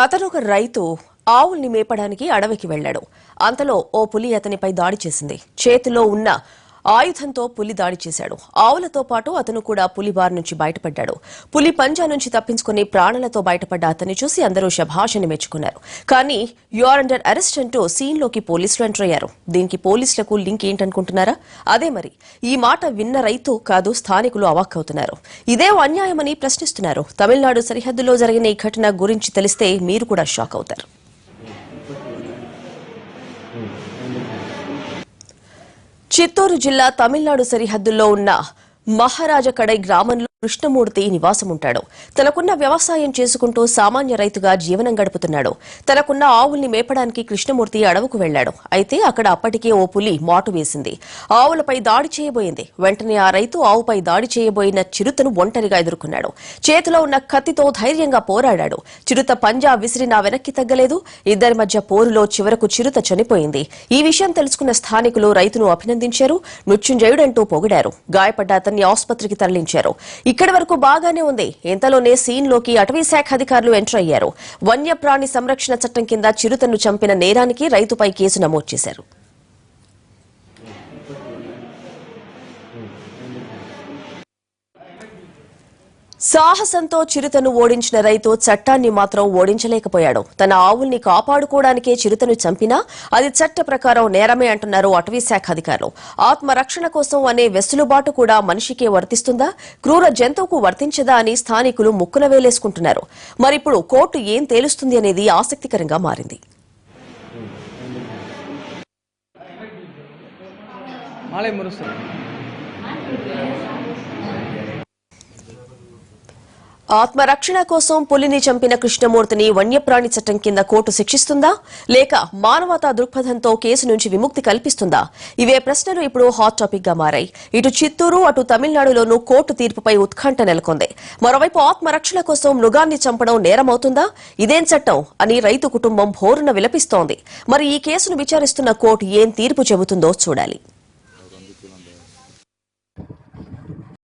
అతను ఒక రైతు ఆవుల్ని మేపడానికి అడవికి వెళ్ళాడు. అంతలో ఓ పులి అతనిపై దాడి చేసింది. చేతిలో ఉన్న ఆయుధంతో పులి దాడి చేశాడు. ఆవులతో పాటు అతను కూడా పులి బారి నుంచి బయటపడ్డాడు. పులి పంజా నుంచి తప్పించుకుని ప్రాణాలతో బయటపడ్డ అతన్ని చూసి అందరూ శభాషని మెచ్చుకున్నారు. కానీ యూఆర్ అండర్ అరెస్ట్ అంటూ సీన్లోకి పోలీసులు ఎంటర్ అయ్యారు. దీనికి పోలీసులకు లింక్ ఏంటనుకుంటున్నారా? అదే మరి. ఈ మాట విన్న రైతు కాదు స్థానికులు అవాక్కవుతున్నారు ఇదే అన్యాయమని ప్రశ్నిస్తున్నారు. తమిళనాడు సరిహద్దులో జరిగిన ఈ ఘటన గురించి తెలిస్తే మీరు కూడా షాక్ అవుతారు. చిత్తూరు జిల్లా తమిళనాడు సరిహద్దుల్లో ఉన్న మహారాజకడై గ్రామంలో కృష్ణమూర్తి నివాసం ఉంటాడు తనకున్న వ్యవసాయం చేసుకుంటూ సామాన్య రైతుగా జీవనం గడుపుతున్నాడు. తనకున్న ఆవుల్ని మేపడానికి కృష్ణమూర్తి అడవుకు వెళ్ళాడు అయితే అక్కడ అప్పటికే ఓ పులి మాటు వేసింది. ఆవులపై దాడి చేయబోయింది. వెంటనే ఆ రైతు ఆవుపై దాడి చేయబోయిన చిరుతను ఒంటరిగా ఎదుర్కొన్నాడు. చేతిలో ఉన్న కత్తితో ధైర్యంగా పోరాడాడు. చిరుత పంజా విసిరినా వెనక్కి తగ్గలేదు. ఇద్దరి మధ్య పోరులో చివరకు చిరుత చనిపోయింది. ఈ విషయం తెలుసుకున్న స్థానికులు రైతును అభినందించారు. మృత్యుంజయుడంటూ పొగిడారు. గాయపడ్డ అతన్ని ఆసుపత్రికి తరలించారు. ఇక్కడి వరకు బాగానే ఉంది. ఇంతలోనే సీన్లోకి అటవీ శాఖ అధికారులు ఎంటర్ అయ్యారు. వన్యప్రాణి సంరక్షణ చట్టం కింద చిరుతను చంపిన నేరానికి రైతుపై కేసు నమోదు చేశారు. సాహసంతో చిరుతను ఓడించిన రైతు చట్టాన్ని మాత్రం ఓడించలేకపోయాడు. తన ఆవుల్ని కాపాడుకోవడానికే చిరుతను చంపినా అది చట్ట ప్రకారం నేరమే అంటున్నారు అటవీ శాఖ అధికారులు. ఆత్మరక్షణ కోసం అనే వెసులుబాటు కూడా మనిషికే వర్తిస్తుందా? క్రూర జంతువుకు వర్తించదా అని స్థానికులు ముక్కున వేలేసుకుంటున్నారు. మరిప్పుడు కోర్టు ఏం తేలుస్తుంది అనేది ఆసక్తికరంగా మారింది. ఆత్మరక్షణ కోసం పులిని చంపిన కృష్ణమూర్తిని వన్యప్రాణి చట్టం కింద కోర్టు శిక్షిస్తుందా? లేక మానవతా దృక్పథంతో కేసు నుంచి విముక్తి కల్పిస్తుందా? ఇవే ప్రశ్నలు ఇప్పుడు హాట్ టాపిక్గా మారాయి. ఇటు చిత్తూరు అటు తమిళనాడులోనూ కోర్టు తీర్పుపై ఉత్కంఠ నెలకొంది. మరోవైపు ఆత్మరక్షణ కోసం మృగాన్ని చంపడం నేరమవుతుందా? ఇదేం చట్టం అని రైతు కుటుంబం భోరున విలపిస్తోంది. మరి ఈ కేసును విచారిస్తున్న కోర్టు ఏం తీర్పు చెబుతుందో చూడాలి.